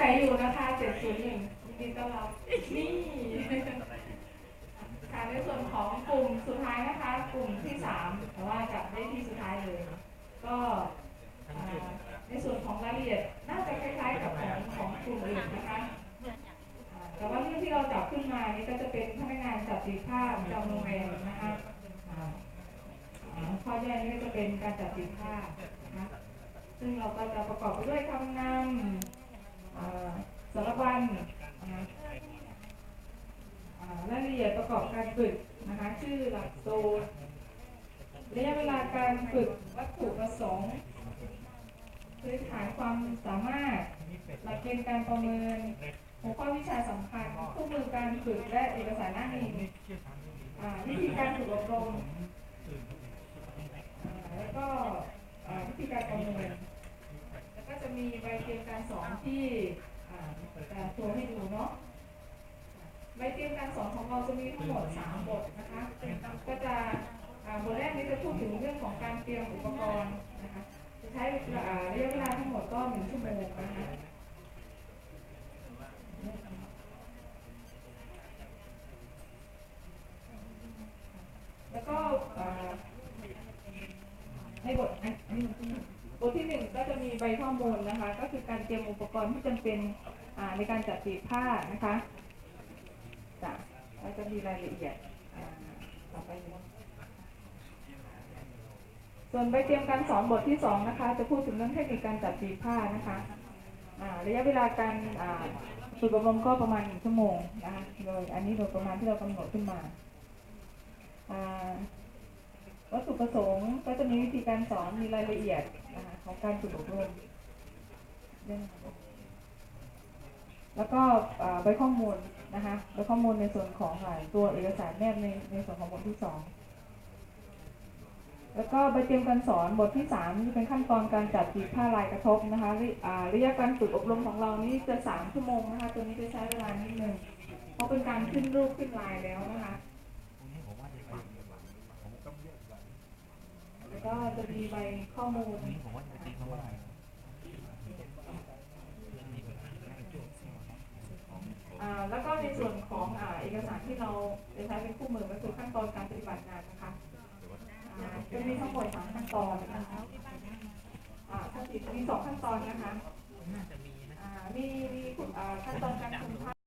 ไหนอยู่นะคะเจ็ดศูนย์หนึ่งยินดีต้อนรับ นี่ค่ะในส่วนของกลุ่มสุดท้ายนะคะ กลุ่มที่สามแต่ว่าจับได้ที่สุดท้ายเลย ก็ในส่วนของรายละเอียดน่าจะคล้ายๆกับของของกลุ่มอื่นนะคะแต่ว่าเรื่องที่เราจับขึ้นมานี่ก็จะเป็นพนักงานจัดสีผ้าประจำโรงแรมนะคะข้อย่อยนี่ก็จะเป็นการจัดสีผ้านะซึ่งเราก็จะประกอบไปด้วยคำนำ สารบัญนะคะรายละเอียดประกอบการฝึกนะคะชื่อหลักสูตรระยะเวลาการฝึกวัตถุประสงค์พื้นฐานความสามารถหลักเกณฑ์การประเมินหัวข้อวิชาสำคัญคู่มือการฝึกและเอกสารอ้างอิงอ่าวิธีการฝึกอบรมแล้วก็วิธีการประเมิน ที่อ่าจะโชว์ให้ดูเนาะใบเตรียมการสอนของเราจะมีทั้งหมด 3 บทนะคะก็จะบทแรกนี้จะพูดถึงเรื่องของการเตรียมอุปกรณ์นะคะจะใช้ระยะเวลาทั้งหมดก็หนึ่งชั่วโมงนะคะแล้วก็อ่าในบทนอันนี้ บทที่หนึ่งก็จะมีใบข้อมูลนะคะ ก็คือการเตรียมอุปกรณ์ที่จำเป็นในการจัดสีผ้านะคะจ้ะแล้วจะมีรายละเอียดต่อไปเลยส่วนใบเตรียมการสอนบทที่สองนะคะ จะพูดถึงเรื่องเทคนิคการจัดสีผ้านะคะระยะเวลาการฝึกอบรมก็ประมาณหนึ่งชั่วโมงนะคะโดยอันนี้โดยประมาณที่เรากำหนดขึ้นมาอ่า วัตถุประสงค์ก็จะมีวิธีการสอนมีรายละเอียดนะคะของการฝึกอบรมแล้วก็ใบข้อมูลนะคะใบข้อมูลในส่วนของตัวเอกสารแนบในในส่วนของบทที่สองแล้วก็ใบเตรียมการสอนบทที่สามเป็นขั้นตอนการจัดสีผ้าลายกระทบนะคะระอ่าระยะการฝึกอบรมของเรานี่จะสามชั่วโมงนะคะตัวนี้จะใช้เวลานิดนึงเพราะเป็นการขึ้นรูปขึ้นลายแล้วนะคะ แล้ว ก็จะมีใบข้อมูลอ่าแล้วก็ในส่วนของอ่าเอกสารที่เราจะใช้เป็นคู่มือก็คือขั้นตอนการปฏิบัติงานนะคะอ่าจะมีทั้งหมดสามขั้นตอนนะคะอ่าทั้งสี่มีสองขั้นตอนนะคะอ่ามีมีอ่าขั้นตอนการคุมผ้า